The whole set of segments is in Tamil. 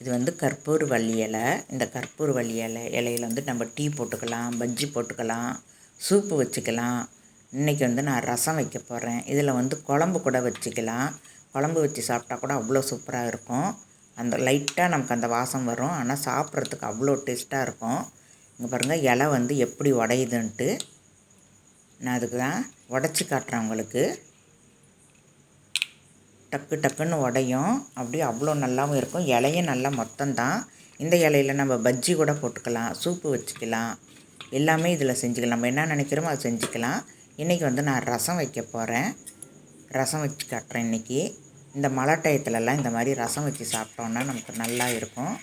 இது வந்து கற்பூர் வள்ளி இலை. இந்த கற்பூர் வள்ளி இலை இலையில் வந்து நம்ம டீ போட்டுக்கலாம் பஜ்ஜி போட்டுக்கலாம் சூப்பு வச்சுக்கலாம். இன்றைக்கி வந்து நான் ரசம் வைக்க போகிறேன் இதில் வந்து குழம்பு கூட வச்சுக்கலாம். குழம்பு வச்சு சாப்பிட்டா கூட அவ்வளோ சூப்பராக இருக்கும். அந்த லைட்டாக நமக்கு அந்த வாசம் வரும். ஆனால் சாப்பிட்றதுக்கு அவ்வளோ டேஸ்ட்டாக இருக்கும். இங்கே பாருங்கள் இலை வந்து எப்படி உடையுதுன்ட்டு. நான் அதுக்கு தான் உடச்சி காட்டுறேன் உங்களுக்கு. டக்கு டக்குன்னு உடையும். அப்படியே அவ்வளோ நல்லாவும் இருக்கும். இலையும் நல்லா மொத்தம்தான். இந்த இலையில நம்ம பஜ்ஜி கூட போட்டுக்கலாம். சூப்பு வச்சுக்கலாம். எல்லாமே இதில் செஞ்சுக்கலாம். நம்ம என்ன நினைக்கிறோமோ அதை செஞ்சுக்கலாம். இன்றைக்கி வந்து நான் ரசம் வைக்க போகிறேன் ரசம் வச்சு காட்டுறேன் இன்றைக்கி இந்த மழை டயத்துலலாம் இந்த மாதிரி ரசம் வச்சு சாப்பிட்டோன்னா நமக்கு நல்லா இருக்கும்.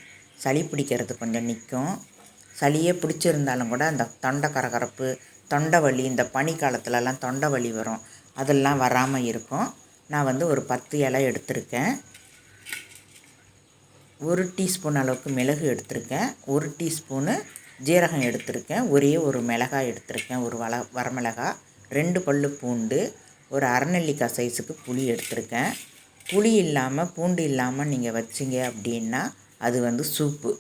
சளி பிடிக்கிறது கொஞ்சம் நிற்கும். சளியே பிடிச்சிருந்தாலும் கூட அந்த தொண்டை கரகரப்பு தொண்டை வலி இந்த பனி காலத்துலலாம் தொண்டை வலி வரும். அதெல்லாம் வராமல் இருக்கும். நான் வந்து ஒரு பத்து இலை எடுத்திருக்கேன். ஒரு டீஸ்பூன் அளவுக்கு மிளகு எடுத்திருக்கேன். ஒரு டீஸ்பூனு ஜீரகம் எடுத்திருக்கேன். ஒரே ஒரு மிளகாய் எடுத்திருக்கேன். ஒரு வள வரமிளகாய் ரெண்டு பல்லு பூண்டு ஒரு அரைநெல்லிக்காய் சைஸுக்கு புளி எடுத்திருக்கேன். புளி இல்லாமல் பூண்டு இல்லாமல் நீங்கள் வச்சிங்க அப்படின்னா அது வந்து சூப்பு.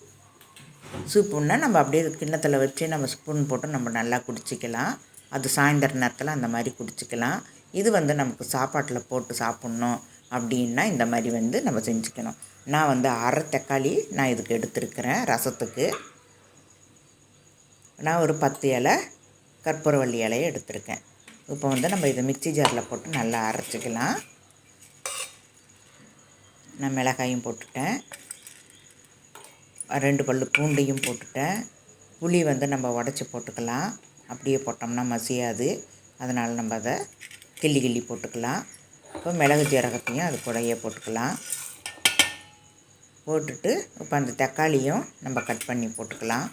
சூப்புன்னா நம்ம அப்படியே கிண்ணத்தில் வச்சு நம்ம ஸ்பூன் போட்டு நம்ம நல்லா குடிச்சிக்கலாம். அது சாயந்தர நேரத்தில் அந்த மாதிரி குடிச்சிக்கலாம். இது வந்து நமக்கு சாப்பாட்டில் போட்டு சாப்பிட்ணும் அப்படின்னா இந்த மாதிரி வந்து நம்ம செஞ்சுக்கணும். நான் வந்து அரை தக்காளி நான் இதுக்கு எடுத்துருக்கிறேன் ரசத்துக்கு. நான் ஒரு பத்து இலை கற்பூரவள்ளி இலையை எடுத்திருக்கேன். இப்போ வந்து நம்ம இதை மிக்சி ஜாரில் போட்டு நல்லா அரைச்சிக்கலாம். நான் மிளகாயும் போட்டுட்டேன். ரெண்டு பல் பூண்டையும் போட்டுட்டேன். புளி வந்து நம்ம உடச்சி போட்டுக்கலாம். அப்படியே போட்டோம்னா மசியாது. அதனால் நம்ம அதை கிள்ளி கிள்ளி போட்டுக்கலாம். இப்போ மிளகு ஜீரகத்தையும் அது கூடயே போட்டுக்கலாம். போட்டுட்டு இப்போ அந்த தக்காளியும் நம்ம கட் பண்ணி போட்டுக்கலாம்.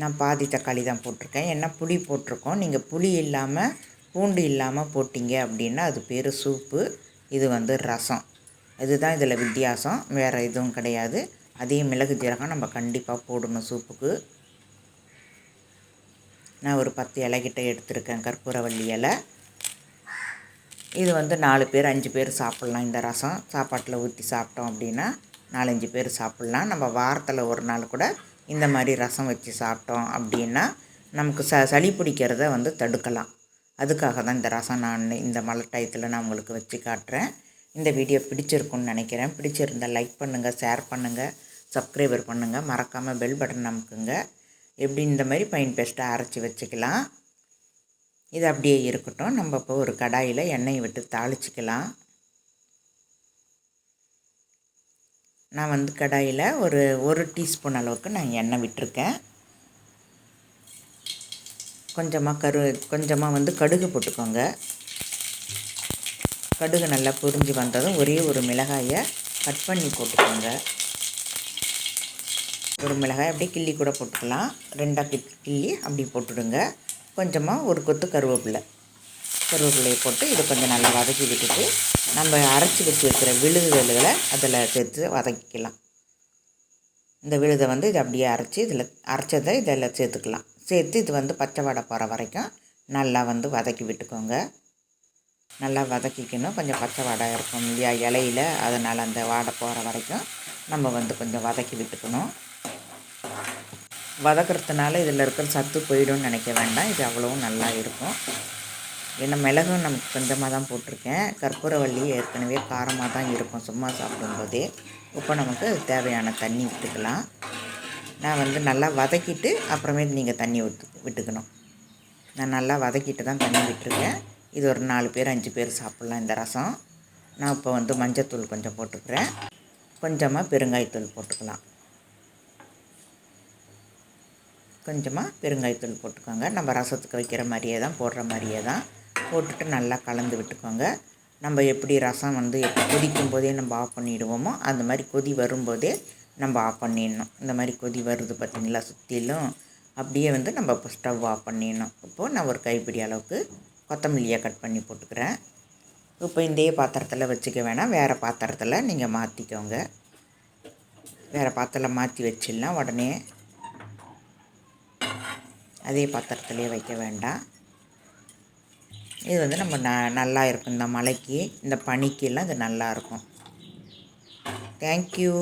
நான் பாதி தக்காளி தான் போட்டிருக்கேன். ஏன்னா புளி போட்டிருக்கோம். நீங்கள் புளி இல்லாமல் பூண்டு இல்லாமல் போட்டிங்க அப்படின்னா அது பேர் சூப்பு இது வந்து ரசம். இதுதான் இதில் வித்தியாசம். வேறு எதுவும் கிடையாது. அதே மிளகு ஜீரகம் நம்ம கண்டிப்பாக போடணும் சூப்புக்கு. நான் ஒரு பத்து இலைகிட்ட எடுத்திருக்கேன் கற்பூரவள்ளி இலை. இது வந்து நாலு பேர் அஞ்சு பேர் சாப்பிட்லாம் இந்த ரசம். சாப்பாட்டில் ஊற்றி சாப்பிட்டோம் அப்படின்னா நாலஞ்சு பேர் சாப்பிட்லாம். நம்ம வாரத்தில் ஒரு நாள் கூட இந்த மாதிரி ரசம் வச்சு சாப்பிட்டோம் அப்படின்னா நமக்கு ச சளி பிடிக்கிறத வந்து தடுக்கலாம். அதுக்காக தான் இந்த ரசம் நான் இந்த மழை டயத்தில் நான் உங்களுக்கு வச்சு காட்டுறேன். இந்த வீடியோ பிடிச்சிருக்குன்னு நினைக்கிறேன். பிடிச்சிருந்தால் லைக் பண்ணுங்கள் ஷேர் பண்ணுங்கள் சப்ஸ்கிரைபர் பண்ணுங்கள் மறக்காமல் பெல் பட்டன் அமுக்குங்க. எப்படி இந்த மாதிரி பைன் பேஸ்ட்டை அரைச்சி வச்சுக்கலாம். இது அப்படியே இருக்கட்டும். நம்ம இப்போ ஒரு கடாயில் எண்ணெயை விட்டு தாளிச்சிக்கலாம். நான் வந்து கடாயில் ஒரு ஒரு டீஸ்பூன் அளவுக்கு நான் எண்ணெய் விட்டுருக்கேன். கொஞ்சமாக கரு கொஞ்சமாக வந்து கடுகு போட்டுக்கோங்க. கடுகு நல்லா பொரிஞ்சு வந்ததும் ஒரே ஒரு மிளகாயை கட் பண்ணி போட்டுக்கோங்க. ஒரு மிளகாய் அப்படியே கிள்ளி கூட போட்டுக்கலாம். ரெண்டாக கிள்ளி அப்படி போட்டுடுங்க. கொஞ்சமாக ஒரு கொத்து கருவேப்பிலை. கருவேப்பிலையை போட்டு இதை கொஞ்சம் நல்லா வதக்கி விட்டுட்டு நம்ம அரைச்சி வச்சு வைக்கிற விழுதுகளை அதில் சேர்த்து வதக்கிக்கலாம். இந்த விழுதை வந்து இதை அப்படியே அரைச்சி இதில் அரைச்சதை இதில் சேர்த்துக்கலாம். சேர்த்து இது வந்து பச்சை வடை போகிற வரைக்கும் நல்லா வந்து வதக்கி விட்டுக்கோங்க. நல்லா வதக்கிக்கணும். கொஞ்சம் பச்சை வாடை இருக்கும் இல்லையா இலையில். அதனால் அந்த வாடை போகிற வரைக்கும் நம்ம வந்து கொஞ்சம் வதக்கி விட்டுக்கணும். வதக்கிறதுனால இதில் இருக்கிற சத்து போயிடும்னு நினைக்க வேண்டாம். இது அவ்வளோவும் நல்லா இருக்கும். ஏன்னா மிளகும் நமக்கு கொஞ்சமாக தான் போட்டிருக்கேன். கற்பூரவள்ளி ஏற்கனவே காரமாக தான் இருக்கும். சும்மா சாப்பிடும்போதே. இப்போ நமக்கு தேவையான தண்ணி விட்டுக்கலாம். நான் வந்து நல்லா வதக்கிட்டு அப்புறமே நீங்கள் தண்ணி விட்டு விட்டுக்கணும். நான் நல்லா வதக்கிட்டு தான் தண்ணி விட்டுருக்கேன். இது ஒரு நாலு பேர் அஞ்சு பேர் சாப்பிட்லாம் இந்த ரசம். நான் இப்போ வந்து மஞ்சத்தூள் கொஞ்சம் போட்டுக்கிறேன். கொஞ்சமாக பெருங்காயத்தூள் போட்டுக்கலாம். கொஞ்சமாக பெருங்காயத்தூள் போட்டுக்கோங்க. நம்ம ரசத்துக்கு வைக்கிற மாதிரியே தான் போடுற மாதிரியே தான். போட்டுட்டு நல்லா கலந்து விட்டுக்கோங்க. நம்ம எப்படி ரசம் வந்து எப்படி கொதிக்கும் போதே நம்ம ஆஃப் பண்ணிவிடுவோமோ அந்த மாதிரி கொதி வரும்போதே நம்ம ஆஃப் பண்ணிடணும். இந்த மாதிரி கொதி வருது பார்த்திங்களா சுற்றிலும் அப்படியே வந்து நம்ம இப்போ ஸ்டவ் ஆஃப் பண்ணிடணும். இப்போது நான் ஒரு கைப்பிடி அளவுக்கு கொத்தமல்லியை கட் பண்ணி போட்டுக்கிறேன். இப்போ இந்த பாத்திரத்தில் வச்சுக்க வேணாம். வேறு பாத்திரத்தில் நீங்கள் மாற்றிக்கோங்க வேறு பாத்திரத்தில் மாற்றி வச்சிடலாம். உடனே அதே பாத்திரத்துலேயே வைக்க வேண்டாம். இது வந்து நம்ம ந நல்லா இருக்கும். இந்த மலைக்கு இந்த பனிக்கெல்லாம் இது நல்லாயிருக்கும் தேங்க்யூ